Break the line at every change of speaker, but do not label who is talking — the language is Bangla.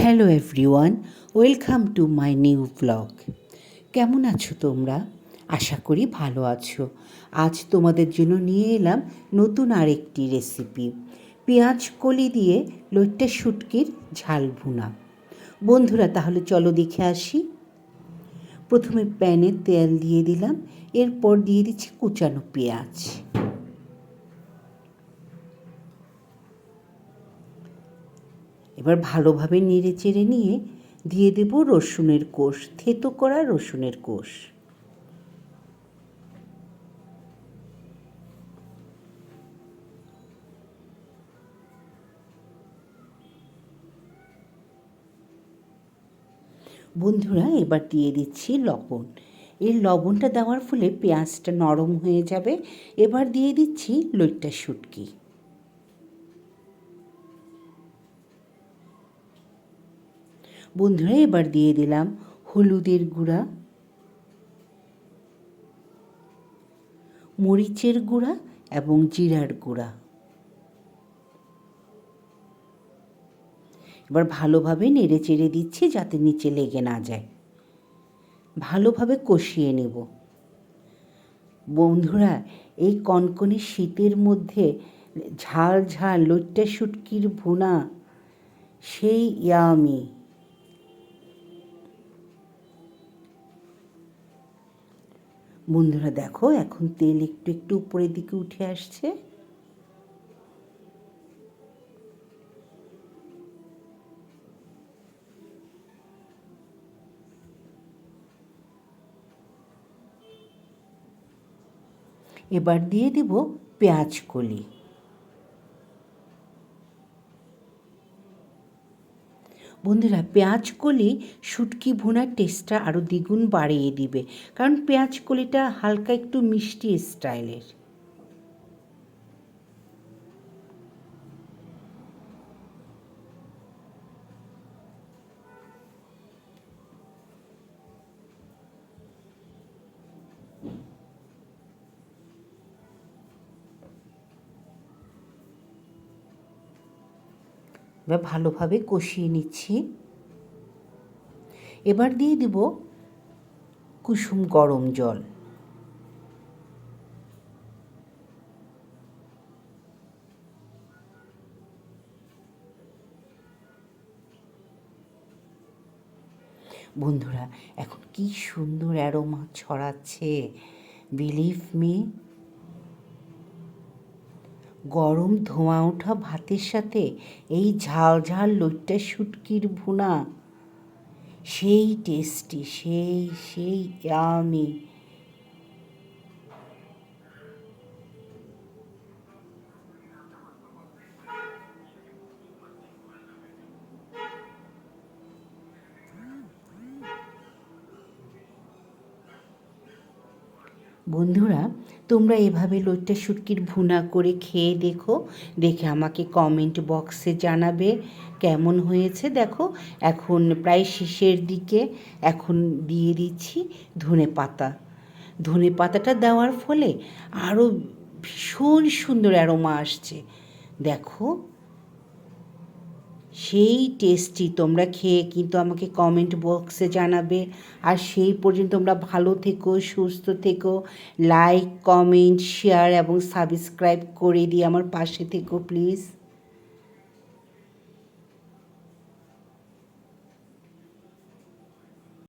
Hello everyone welcome to my new blog কেমন আছো তোমরা? আশা করি ভালো আছো। আজ তোমাদের জন্য নিয়ে এলাম নতুন আরেকটি রেসিপি পেঁয়াজ কলি দিয়ে লইট্টা শুটকির ঝাল ভুনা। বন্ধুরা, তাহলে চলো দেখে আসি। প্রথমে প্যানে তেল দিয়ে দিলাম, এরপর দিয়ে দিচ্ছি কুচানো পেঁয়াজ। এবার ভালোভাবে নেড়ে চেড়ে নিয়ে দিয়ে দেব রসুনের কোষ, থেতো করা রসুনের কোষ। বন্ধুরা, এবার দিয়ে দিচ্ছি লবণ। এই লবণটা দেওয়ার ফলে পেঁয়াজটা নরম হয়ে যাবে। এবার দিয়ে দিচ্ছি লইট্টা শুটকি। বন্ধুরা, এবার দিয়ে দিলাম হলুদের গুঁড়া, মরিচের গুঁড়া এবং জিরার গুঁড়া। এবার ভালোভাবে নেড়ে চেড়ে দিচ্ছি যাতে নিচে লেগে না যায়। ভালোভাবে কষিয়ে নেব। বন্ধুরা, এই কনকনে শীতের মধ্যে ঝাল ঝাল লইট্টা শুটকির ভুনা, সেই ইয়ামি। বন্ধুরা দেখো, এখন তেল একটু একটু উপরের দিকে উঠে আসছে। এবার দিয়ে দেব পেঁয়াজ কলি। বন্ধুরা, পেঁয়াজ কলি শুটকি ভুনার টেস্টটা আরও দ্বিগুণ বাড়িয়ে দিবে। কারণ পেঁয়াজ কলিটা হালকা একটু মিষ্টি স্টাইলের এবার ভালোভাবে কষিয়ে নিচ্ছি। এবার দিয়ে দেব কুসুম গরম জল। বন্ধুরা, এখন কি সুন্দর অ্যারোমা ছড়াচ্ছে। বিলিভ মি গরম ধোঁয়া ওঠা ভাতের সাথে এই ঝাল ঝাল লইট্টা শুটকির ভুনা। সেই টেস্টি সেই সেই ইয়ামি বন্ধুরা, তোমরা এভাবে লোটটা শুটকির ভুনা করে খেয়ে দেখো, দেখে আমাকে কমেন্ট বক্সে জানাবে কেমন হয়েছে। দেখো, এখন প্রায় শেষের দিকে এখন দিয়ে দিচ্ছি ধনে পাতা। ধনে পাতাটা দেওয়ার ফলে আরও ভীষণ সুন্দর অ্যারোমা আসছে। দেখো সেই টেস্টি তোমরা খেয়ে কিন্তু আমাকে কমেন্ট বক্সে জানাবে। আর সেই পর্যন্ত তোমরা ভালো থেকো, সুস্থ থেকো লাইক কমেন্ট শেয়ার এবং সাবস্ক্রাইব করে দিয়ে আমার পাশে থেকো প্লিজ